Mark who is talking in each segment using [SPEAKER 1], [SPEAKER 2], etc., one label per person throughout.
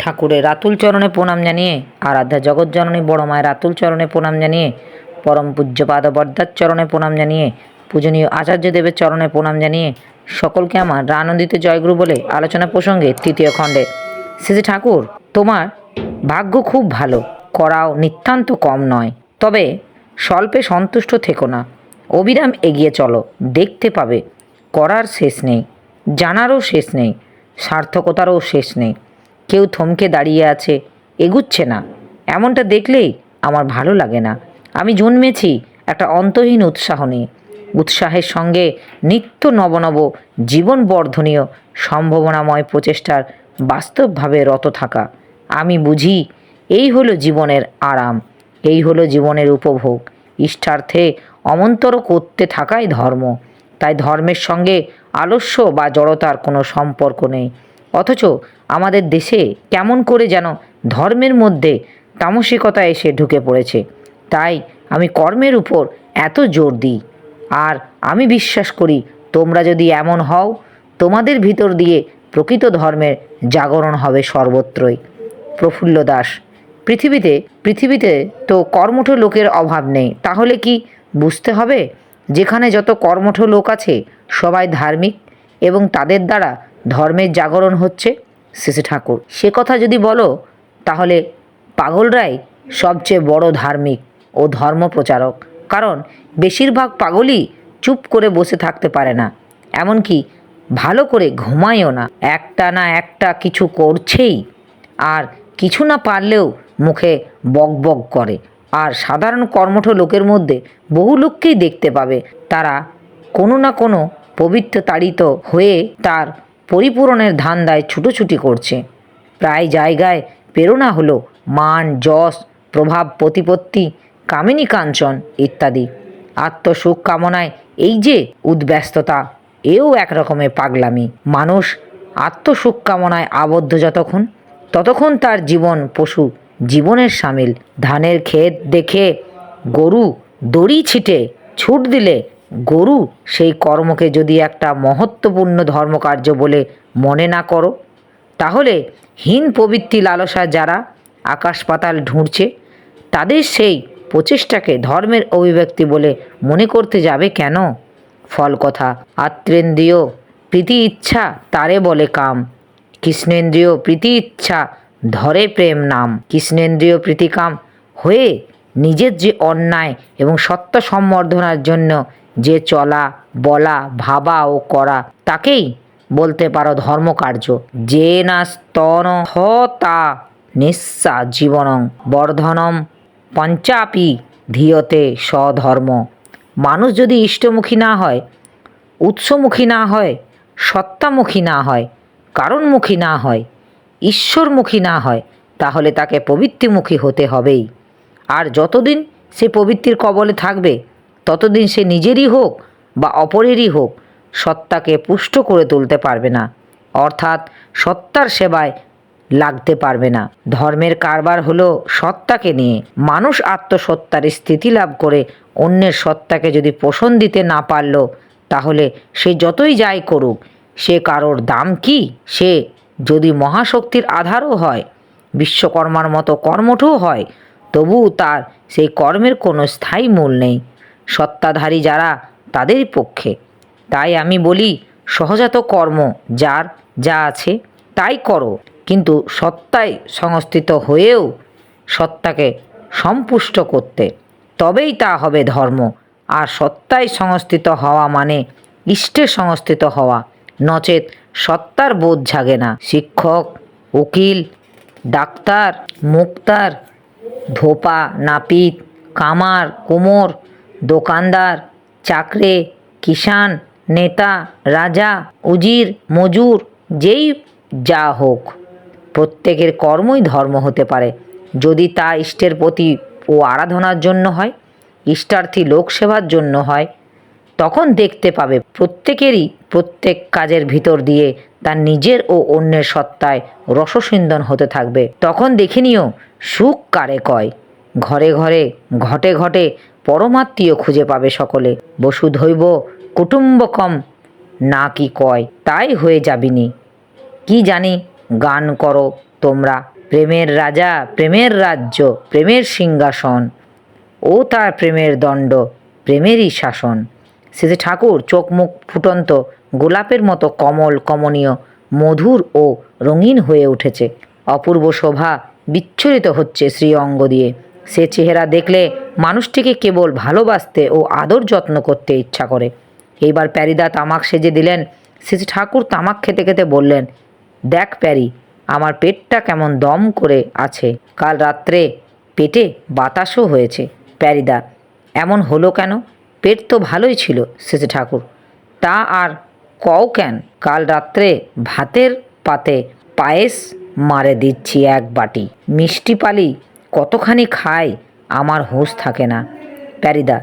[SPEAKER 1] ঠাকুরের রাতুল চরণে প্রণাম জানিয়ে, আরাধ্যা জগৎজননী বড় মায়ের রাতুল চরণে প্রণাম জানিয়ে, পরম পূজ্যপাদ বর্দার চরণে প্রণাম জানিয়ে, পূজনীয় আচার্য দেবের চরণে প্রণাম জানিয়ে, সকলকে আমার রানন্দিত জয়গুরু বলে আলোচনা প্রসঙ্গে তৃতীয় খণ্ডে। শ্রী ঠাকুর, তোমার ভাগ্য খুব ভালো, করাও নিতান্ত কম নয়, তবে স্বল্পে সন্তুষ্ট থেকো না, অবিরাম এগিয়ে চলো, দেখতে পাবে, করার শেষ নেই, জানারও শেষ নেই, সার্থকতারও শেষ নেই। কেউ থমকে দাঁড়িয়ে আছে। এগুচ্ছে না। এমনটা দেখলেই আমার ভালো লাগে না। আমি জন্মেছি একটা অন্তহীন উৎসাহ নিয়ে। উৎসাহের সঙ্গে নিত্য নবনব জীবন বর্ধনীয় সম্ভাবনাময় প্রচেষ্টার বাস্তবভাবে রত থাকা। আমি বুঝি, এই হলো জীবনের আরাম, এই হলো জীবনের উপভোগ। ইষ্টার্থে অমন্তর করতে থাকাই ধর্ম। তাই ধর্মের সঙ্গে আলস্য বা জড়তার কোনো সম্পর্ক নেই। অথচ আমাদের দেশে কেমন করে যেন ধর্মের মধ্যে তামসিকতা এসে ঢুকে পড়েছে। তাই আমি কর্মের উপর এত জোর দিই। আর আমি বিশ্বাস করি, তোমরা যদি এমন হও, তোমাদের ভিতর দিয়ে প্রকৃত ধর্মের জাগরণ হবে সর্বত্রই। প্রফুল্ল দাস, পৃথিবীতে পৃথিবীতে তো কর্মঠ লোকের অভাব নেই, তাহলে কি বুঝতে হবে? যেখানে যত কর্মঠ লোক আছে, সবাই ধার্মিক এবং তাদের দ্বারা ধর্মের জাগরণ হচ্ছে শ্রী ঠাকুর। সে কথা যদি বলো, তাহলে পাগলরাই সবচেয়ে বড় ধার্মিক ও ধর্ম প্রচারক। কারণ বেশিরভাগ পাগলই চুপ করে বসে থাকতে পারে না। এমনকি ভালো করে ঘুমায়ও না। একটা না একটা কিছু করছেই। আর কিছু না পারলেও মুখে বক বক করে। আর সাধারণ কর্মঠ লোকের মধ্যে বহু লোককেই দেখতে পাবে। তারা কোনো না কোনো পবিত্র তাড়িত হয়ে তার পরিপূরণের ধান্দায় ছুটোছুটি করছে। প্রায় জায়গায় প্রেরণা হলো মান, যশ, প্রভাব, প্রতিপত্তি, কামিনী কাঞ্চন ইত্যাদি। আত্মসুখ কামনায় এই যে উদ্ব্যস্ততা, এও এক রকমের পাগলামি। মানুষ আত্মসুখ কামনায় আবদ্ধ যতক্ষণ, ততক্ষণ তার জীবন পশু জীবনের সামিল। ধানের ক্ষেত দেখে গরু দড়ি ছিটে ছুট দিলে গরু সেই কর্মকে যদি একটা মহত্বপূর্ণ ধর্মকার্য বলে মনে না করো, তাহলে হীন প্রবৃত্তি লালসা যারা আকাশ পাতাল ঢুঁড়ছে, তাদের সেই প্রচেষ্টাকে ধর্মের অভিব্যক্তি বলে মনে করতে যাবে কেন? ফল কথা, আত্রেন্দ্রিয় প্রীতি ইচ্ছা তারে বলে কাম, কৃষ্ণেন্দ্রিয় প্রীতি ইচ্ছা ধরে প্রেম নাম, কৃষ্ণেন্দ্রিয় প্রীতিকাম হয়ে নিজের যে অন্যায় এবং সত্য সম্বর্ধনার জন্য যে চলা, বলা, ভাবা ও করা, তাকেই বলতে পারো ধর্মকার্য। যে না স্তন তা নিঃসা জীবনং বর্ধনম পঞ্চাপি ধীয়তে স্বধর্ম। মানুষ যদি ইষ্টমুখী না হয়, উৎসমুখী না হয়, সত্তামুখী না হয়, কারণমুখী না হয়, ঈশ্বরমুখী না হয়, তাহলে তাকে প্রবৃত্তিমুখী হতে হবেই। আর যতদিন সে প্রবৃত্তির কবলে থাকবে ততদিন সে নিজেরই হোক বা অপরেরই হোক, সত্তাকে পুষ্ট করে তুলতে পারবে না। অর্থাৎ সত্তার সেবায় লাগতে পারবে না। ধর্মের কারবার হলো সত্তাকে নিয়ে। মানুষ আত্মসত্তার স্থিতি লাভ করে, অন্যের সত্তাকে যদি পোষণ দিতে না পারল, তাহলে সে যতই যাই করুক, সে কারোর দাম কি? সে যদি মহাশক্তির আধারও হয়, বিশ্বকর্মার মতো কর্মঠও হয়, তবুও তার সেই কর্মের কোনো স্থায়ী মূল নেই। সত্তাধারী যারা তাদেরই পক্ষে। তাই আমি বলি, সহজাত কর্ম যার যা আছে, তাই করো। কিন্তু সত্তায় সংস্থিত হয়েও সত্তাকে সম্পুষ্ট করতে, তবেই তা হবে ধর্ম। আর সত্তায় সংস্থিত হওয়া মানে ইষ্টে সংস্থিত হওয়া। নচেত সত্তার বোধ জাগে না। শিক্ষক, উকিল, ডাক্তার, মুক্তার, ধোপা, নাপিত, কামার, কুমোর দোকানদার, চাকরে কিষান নেতা, রাজা, উজির, মজুর, যেই যা হোক। প্রত্যেকের কর্মই ধর্ম হতে পারে। যদি তা ইষ্টের প্রতি ও আরাধনার জন্য হয়, ইষ্টার্থী লোকসেবার জন্য হয়, তখন দেখতে পাবে প্রত্যেকেরই প্রত্যেক কাজের ভিতর দিয়ে তার নিজের ও অন্যের সত্তায় রসসিন্দন হতে থাকবে। তখন দেখে নিও, সুখ কারে কয়? ঘরে ঘরে, ঘটে ঘটে পরমাত্মীয় খুঁজে পাবে সকলে। বসুধৈব, কুটুম্বকম, না কি কয়, তাই হয়ে যাবিনি। কি জানি, গান করো তোমরা, প্রেমের রাজা, প্রেমের রাজ্য, প্রেমের সিংহাসন। ও তার প্রেমের দণ্ড, প্রেমেরই শাসন। শেষে ঠাকুর, চোখ মুখ ফুটন্ত, গোলাপের মতো কমল, কমনীয়, মধুর ও রঙিন হয়ে উঠেছে। অপূর্ব শোভা বিচ্ছুরিত হচ্ছে শ্রী অঙ্গ দিয়ে। সে চেহারা দেখলে মানুষটিকে কেবল ভালোবাসতে ও আদর যত্ন করতে ইচ্ছা করে। এইবার প্যারিদা তামাক সেজে দিলেন। শেষে ঠাকুর তামাক খেতে খেতে বললেন, দেখ প্যারি, আমার পেটটা কেমন দম করে আছে। কাল রাত্রে পেটে বাতাসও হয়েছে। প্যারিদা, এমন হলো কেন? পেট তো ভালোই ছিল শেষে ঠাকুর। তা আর কও কেন? কাল রাত্রে ভাতের পাতে পায়েস মারে দিচ্ছি এক বাটি। মিষ্টি পালি কতখানি খায়, আমার হুঁশ থাকে না। প্যারিদা,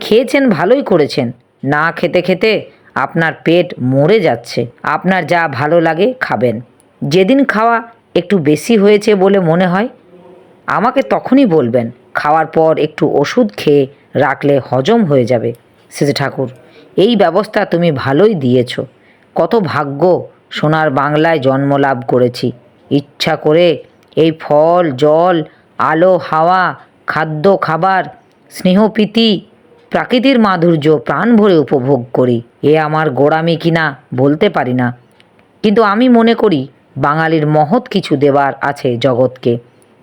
[SPEAKER 1] খেয়েছেন, ভালোই করেছেন। না খেতে খেতে আপনার পেট মরে যাচ্ছে। আপনার যা ভালো লাগে খাবেন। যেদিন খাওয়া একটু বেশি হয়েছে বলে মনে হয়, আমাকে তখনই বলবেন। খাওয়ার পর একটু ওষুধ খেয়ে রাখলে হজম হয়ে যাবে শেষে ঠাকুর। এই ব্যবস্থা তুমি ভালোই দিয়েছ। কত ভাগ্য সোনার বাংলায় জন্ম লাভ করেছি। ইচ্ছা করে এই ফল, জল আলো, হাওয়া, খাদ্য, খাবার স্নেহপ্রীতি প্রাকৃতির মাধুর্য, প্রাণ ভরে উপভোগ করি। এ আমার গোড়ামি কিনা বলতে পারি না। কিন্তু আমি মনে করি, বাঙালির মহৎ কিছু দেবার আছে জগৎকে।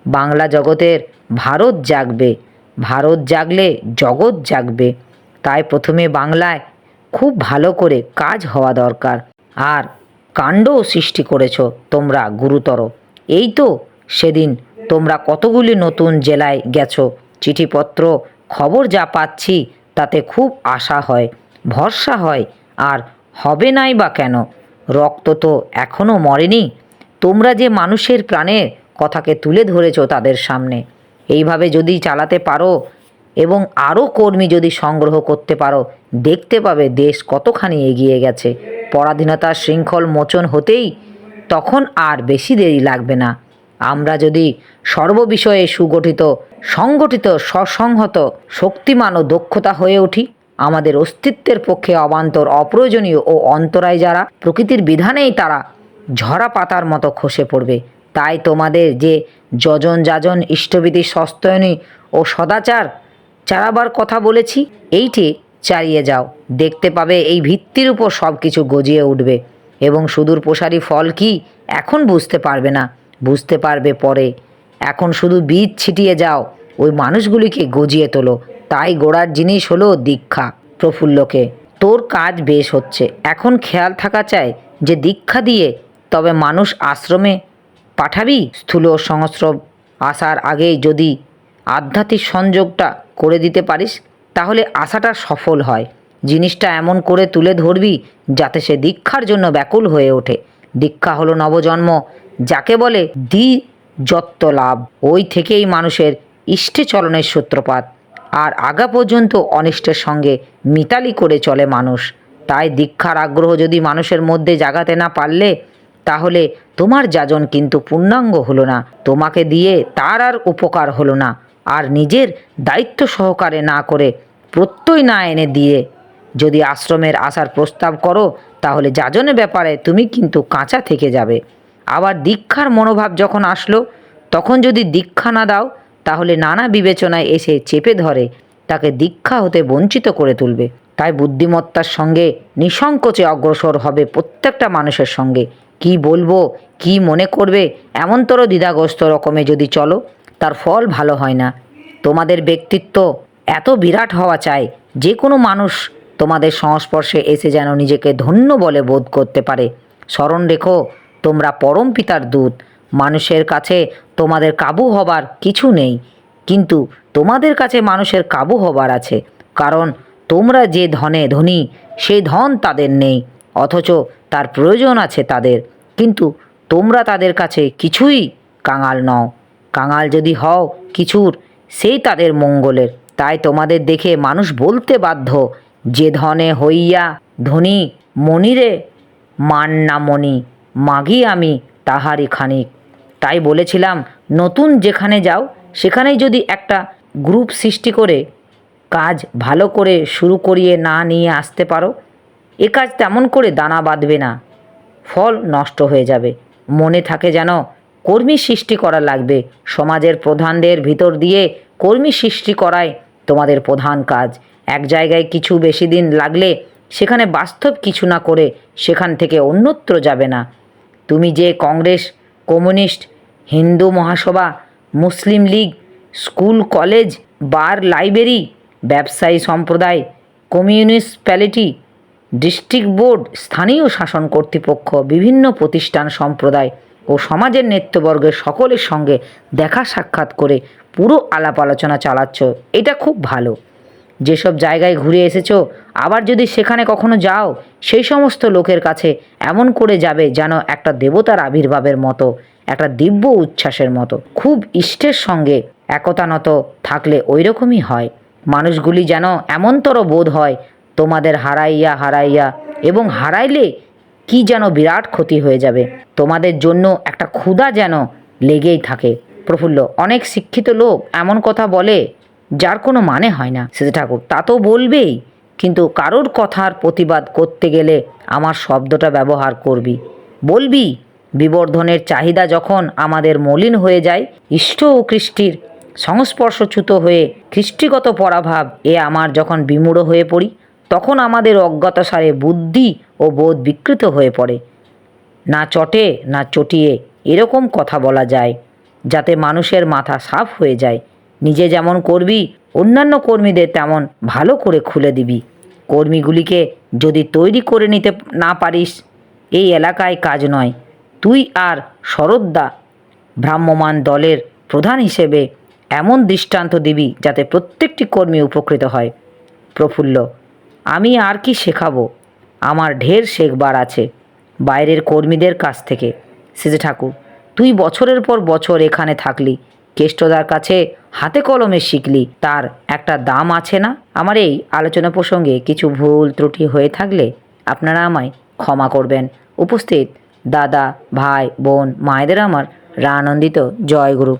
[SPEAKER 1] বাংলা জগতের ভারত জাগবে, ভারত জাগলে জগৎ জাগবে। তাই প্রথমে বাংলায় খুব ভালো করে কাজ হওয়া দরকার। আর কাণ্ডও সৃষ্টি করেছ তোমরা গুরুতর। এই তো সেদিন তোমরা কতগুলি নতুন জেলায় গেছো? চিঠিপত্র, খবর যা পাচ্ছি তাতে খুব আশা হয়, ভরসা হয়, আর হবে নাই বা কেন? রক্ত তো এখনও মরেনি। তোমরা যে মানুষের প্রাণের কথাকে তুলে ধরেছ তাদের সামনে, এইভাবে যদি চালাতে পারো এবং আরও কর্মী যদি সংগ্রহ করতে পারো, দেখতে পাবে দেশ কতখানি এগিয়ে গেছে। পরাধীনতার শৃঙ্খল মোচন হতেই তখন আর বেশি দেরি লাগবে না। আমরা যদি সর্ববিষয়ে সুগঠিত, সংগঠিত, সসংহত, শক্তিমান ও দক্ষতা হয়ে উঠি, আমাদের অস্তিত্বের পক্ষে অবান্তর অপ্রয়োজনীয় ও অন্তরায় যারা, প্রকৃতির বিধানেই তারা ঝরা পাতার মতো খসে পড়বে। তাই তোমাদের যে যজন যাজন ইষ্টবিধি সস্তয়নী ও সদাচার চারাবার কথা বলেছি, এইটি চালিয়ে যাও। দেখতে পাবে এই ভিত্তির উপর সব কিছু গজিয়ে উঠবে। এবং সুদূর প্রসারী ফল কি এখন বুঝতে পারবে না। বুঝতে পারবে পরে। এখন শুধু বীজ ছিটিয়ে যাও, ওই মানুষগুলিকে গজিয়ে তোলো। তাই গোড়ার জিনিস হলো দীক্ষা প্রফুল্লকে। তোর কাজ বেশ হচ্ছে, এখন খেয়াল থাকা চাই যে দীক্ষা দিয়ে তবে মানুষ আশ্রমে পাঠাবি? স্থূল সংস্রব আসার আগেই যদি আধ্যাত্মিক সংযোগটা করে দিতে পারিস, তাহলে আশাটা সফল হয়। জিনিসটা এমন করে তুলে ধরবি যাতে সে দীক্ষার জন্য ব্যাকুল হয়ে ওঠে। দীক্ষা হলো নবজন্ম যাকে বলে দ্বি যত্ত লাভ ওই থেকেই মানুষের ইষ্টে চলনের সূত্রপাত। আর আগা পর্যন্ত অনিষ্টের সঙ্গে মিতালি করে চলে মানুষ। তাই দীক্ষার আগ্রহ যদি মানুষের মধ্যে জাগাতে না পারলে, তাহলে তোমার যাজন কিন্তু পূর্ণাঙ্গ হলো না। তোমাকে দিয়ে তার আর উপকার হলো না। আর নিজের দায়িত্ব সহকারে না করে প্রত্যয় না এনে দিয়ে যদি আশ্রমের আসার প্রস্তাব করো, তাহলে যাজনের ব্যাপারে তুমি কিন্তু কাঁচা থেকে যাবে। আবার দীক্ষার মনোভাব যখন আসলো, তখন যদি দীক্ষা না দাও, তাহলে নানা বিবেচনায় এসে চেপে ধরে, তাকে দীক্ষা হতে বঞ্চিত করে তুলবে। তাই বুদ্ধিমত্তার সঙ্গে নিঃসংকোচে অগ্রসর হবে প্রত্যেকটা মানুষের সঙ্গে। কি বলব, কি মনে করবে, এমনতর দ্বিধাগ্রস্ত রকমে যদি চলো, তার ফল ভালো হয় না। তোমাদের ব্যক্তিত্ব এত বিরাট হওয়া চাই, যে কোনো মানুষ তোমাদের সংস্পর্শে এসে যেন নিজেকে ধন্য বলে বোধ করতে পারে। স্মরণ রেখো তোমরা পরম পিতার দূত। মানুষের কাছে তোমাদের কাবু হবার কিছু নেই। কিন্তু তোমাদের কাছে মানুষের কাবু হবার আছে। কারণ তোমরা যে ধনে ধনী সেই ধন তাদের নেই, অথচ তার প্রয়োজন আছে তাদের। কিন্তু তোমরা তাদের কাছে কিছুই কাঙাল নও। কাঙাল যদি হও কিছুর, সেই তাদের মঙ্গলের। তাই তোমাদের দেখে মানুষ বলতে বাধ্য, যে ধনে হইয়া ধনী মনিরে, মান না মণি মাগি আমি তাহারই খানিক। তাই বলেছিলাম, নতুন যেখানে যাও, সেখানেই যদি একটা গ্রুপ সৃষ্টি করে, কাজ ভালো করে শুরু করিয়ে না নিয়ে আসতে পারো, এ কাজ তেমন করে দানা বাঁধবে না। ফল নষ্ট হয়ে যাবে। মনে থাকে যেন কর্মী সৃষ্টি করা লাগবে। সমাজের প্রধানদের ভিতর দিয়ে কর্মী সৃষ্টি করাই তোমাদের প্রধান কাজ। এক জায়গায় কিছু বেশি দিন লাগলে, সেখানে বাস্তব কিছু না করে সেখান থেকে অন্যত্র যাবে না। তুমি যে Congress, communist, Hindu Mahasabha, Muslim League, school, college, bar, library, ব্যবসায়ী সম্প্রদায় কমিউনিসপ্যালিটি ডিস্ট্রিক্ট বোর্ড, স্থানীয় শাসন কর্তৃপক্ষ, বিভিন্ন প্রতিষ্ঠান সম্প্রদায় ও সমাজের নেতৃবর্গের সকলের সঙ্গে দেখা সাক্ষাৎ করে পুরো আলাপ আলোচনা চালাচ্ছ। এটা খুব ভালো। যেসব জায়গায় ঘুরে এসেছ, আবার যদি সেখানে কখনো যাও, সেই সমস্ত লোকের কাছে এমন করে যাবে যেন একটা দেবতার আবির্ভাবের মতো, একটা দিব্য উচ্ছ্বাসের মতো। খুব ইষ্টের সঙ্গে একতানত থাকলে ওই রকমই হয়। মানুষগুলি যেন এমনতর বোধ হয়, তোমাদের হারাইয়া হারাইয়া, এবং হারাইলে কি যেন বিরাট ক্ষতি হয়ে যাবে। তোমাদের জন্য একটা ক্ষুধা যেন লেগেই থাকে। প্রফুল্ল, অনেক শিক্ষিত লোক এমন কথা বলে যার কোনো মানে হয় না। সেজে ঠাকুর, তা তো বলবেই, কিন্তু কারোর কথার প্রতিবাদ করতে গেলে আমার শব্দটা ব্যবহার করবি। বলবি, বিবর্ধনের চাহিদা যখন আমাদের মলিন হয়ে যায়, ইষ্ট ও কৃষ্টির সংস্পর্শচ্যুত হয়ে খ্রিস্টিগত পরাভাব এ আমার যখন বিমূঢ় হয়ে পড়ি, তখন আমাদের অজ্ঞাতসারে বুদ্ধি ও বোধ বিকৃত হয়ে পড়ে। না চটে, না চটিয়ে এরকম কথা বলা যায়, যাতে মানুষের মাথা সাফ হয়ে যায়। নিজে যেমন করবি, অন্যান্য কর্মীদের তেমন ভালো করে খুলে দিবি। কর্মীগুলিকে যদি তৈরি করে নিতে না পারিস, এই এলাকায় কাজ নয়। তুই আর শরদ্দা ভ্রাম্যমান দলের প্রধান হিসেবে এমন দৃষ্টান্ত দিবি যাতে প্রত্যেকটি কর্মী উপকৃত হয়। প্রফুল্ল, আমি আর কি শেখাবো? আমার ঢের শেখবার আছে বাইরের কর্মীদের কাছ থেকে। সেজে ঠাকুর, তুই বছরের পর বছর এখানে থাকলি। কেষ্টদার কাছে হাতে কলমে শিখলি, তার একটা দাম আছে না? আমার এই আলোচনা প্রসঙ্গে কিছু ভুল ত্রুটি হয়ে থাকলে আপনারা আমায় ক্ষমা করবেন। উপস্থিত দাদা, ভাই, বোন, মায়েদের আমার রানন্দিত জয় গুরু